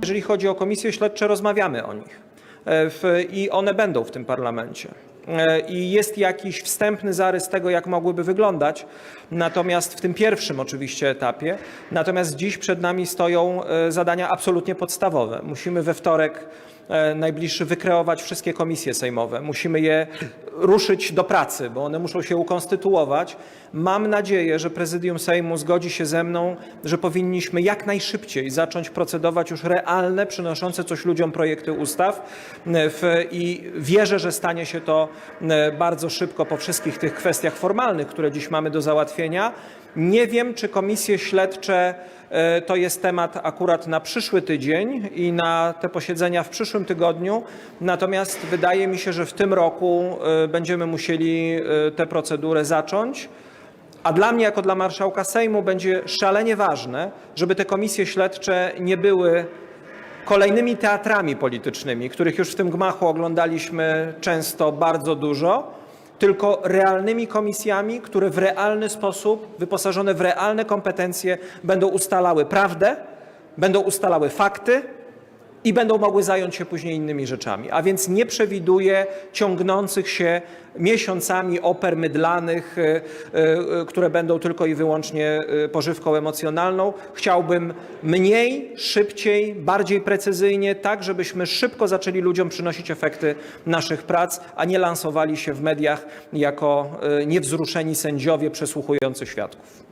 Jeżeli chodzi o komisje śledcze, rozmawiamy o nich E, i one będą w tym parlamencie. E, I jest jakiś wstępny zarys tego, jak mogłyby wyglądać, natomiast w tym pierwszym oczywiście etapie. Natomiast dziś przed nami stoją e, zadania absolutnie podstawowe. Musimy we wtorek najbliższy wykreować wszystkie komisje sejmowe. Musimy je ruszyć do pracy, bo one muszą się ukonstytuować. Mam nadzieję, że prezydium Sejmu zgodzi się ze mną, że powinniśmy jak najszybciej zacząć procedować już realne, przynoszące coś ludziom projekty ustaw e, i wierzę, że stanie się to e, bardzo szybko po wszystkich tych kwestiach formalnych, które dziś mamy do załatwienia. Nie wiem, czy komisje śledcze e, to jest temat akurat na przyszły tydzień i na te posiedzenia w przyszłym tygodniu. Natomiast wydaje mi się, że w tym roku e, będziemy musieli e, tę procedurę zacząć. A dla mnie, jako dla marszałka Sejmu, będzie szalenie ważne, żeby te komisje śledcze nie były kolejnymi teatrami politycznymi, których już w tym gmachu oglądaliśmy często bardzo dużo, tylko realnymi komisjami, które w realny sposób, wyposażone w realne kompetencje, będą ustalały prawdę, będą ustalały fakty i będą mogły zająć się później innymi rzeczami. A więc nie przewiduję ciągnących się miesiącami oper mydlanych, e, e, które będą tylko i wyłącznie e, pożywką emocjonalną. Chciałbym mniej, szybciej, bardziej precyzyjnie, tak żebyśmy szybko zaczęli ludziom przynosić efekty naszych prac, a nie lansowali się w mediach jako niewzruszeni sędziowie przesłuchujący świadków.